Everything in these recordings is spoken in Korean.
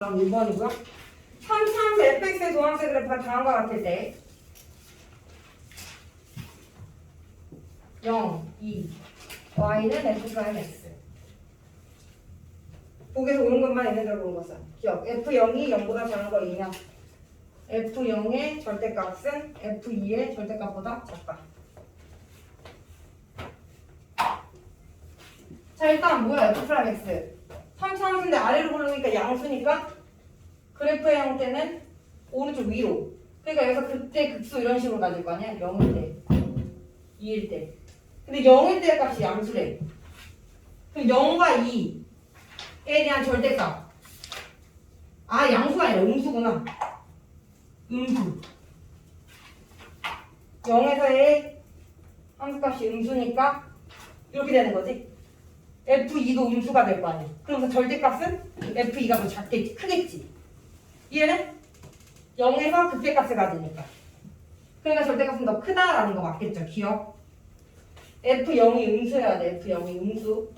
다음 2번이고요. 선창수 fx의 도함수 그래프가 다음과 같을 때 0, 2, y는 f 프라임 x. 보기에서 오는 것만 있는 대로 보는 것은 기억. f0이 0보다 작은 거 2냐? f0의 절대값은 f2의 절대값보다 작다. 자 일단 뭐야 f 프라임 x 3차함수인데 아래로 고르니까 양수니까 그래프의 형태는 오른쪽 위로. 그러니까 여기서 그때 극수 이런 식으로 가질 거 아니야? 0일 때 2일 때 근데 0일 때 값이 양수래. 그럼 0과 2에 대한 절대값. 아 양수가 아니라 음수구나. 음수. 0에서의 함수값이 음수니까 이렇게 되는 거지 F2도 음수가 될 거 아니야. 그러면서 절대값은 F2가 더 작겠지, 크겠지. 이해는? 0에서 극대값을 가지니까. 그러니까 절대값은 더 크다라는 거 맞겠죠, 기억? F0이 음수여야 돼, F0이 음수.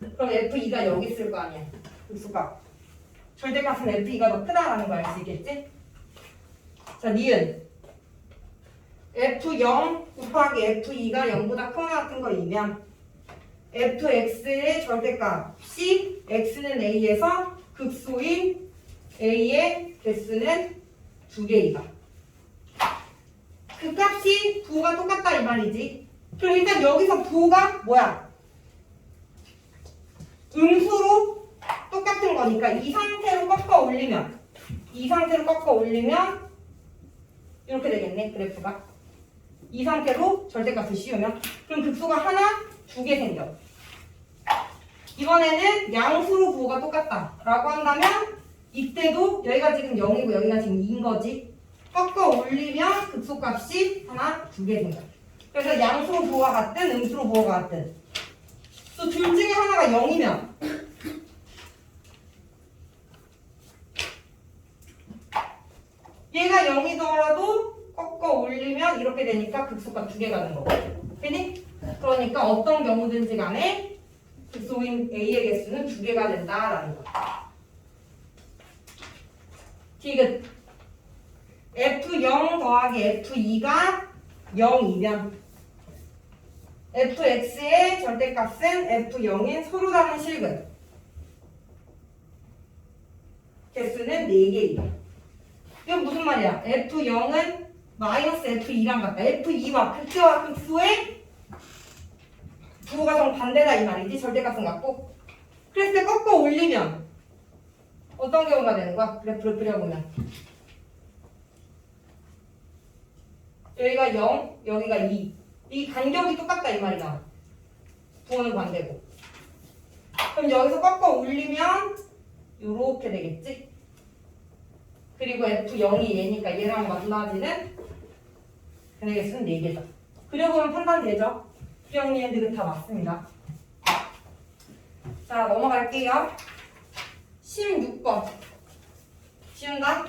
그럼 F2가 여기 있을 거 아니야, 음수가. 절대값은 F2가 더 크다라는 거 알 수 있겠지? 자, 니은. F0 곱하기 F2가 0보다 크거나 같은 거이면 fx의 절대값이 x는 a에서 극소인 a의 개수는 두 개이다. 그 값이 부호가 똑같다 이 말이지. 그럼 일단 여기서 부호가 뭐야? 음수로 똑같은 거니까 이 상태로 꺾어 올리면 이 상태로 꺾어 올리면 이렇게 되겠네 그래프가 이 상태로 절대값을 씌우면 그럼 극소가 하나 두 개 생겨. 이번에는 양수로 부호가 똑같다 라고 한다면 이때도 여기가 지금 0이고 여기가 지금 2인 거지. 꺾어 올리면 극소값이 하나 두 개 생겨. 그래서 양수로 부호가 같든 음수로 부호가 같든. 또 둘 중에 하나가 0이면 얘가 0이더라도 꺾어 올리면 이렇게 되니까 극소값 두 개 가는 거고 그니? 그러니까 어떤 경우든지 간에 극소인 A의 개수는 두 개가 된다라는 거. 디귿 F0 더하기 F2가 0이면 fx의 절대값은 f0인 서로 다른 실근 개수는 4개이다. 이건 무슨 말이야? f0은 마이너스 f2랑 같다. f2와 극대와 극소의 부호가 정반대다 이 말이지. 절대값은 같고. 그랬을 때 꺾어 올리면 어떤 경우가 되는 거야? 그래프를 그려보면 여기가 0, 여기가 2. 이 간격이 똑같다 이 말이다. 부호는 반대고. 그럼 여기서 꺾어 올리면 이렇게 되겠지? 그리고 F0이 얘니까 얘랑 만나지는 근데 수는 4개죠. 그려보면 판단되죠? 수정리엔 득은 다 맞습니다. 자, 넘어갈게요. 16번. 쉬운가?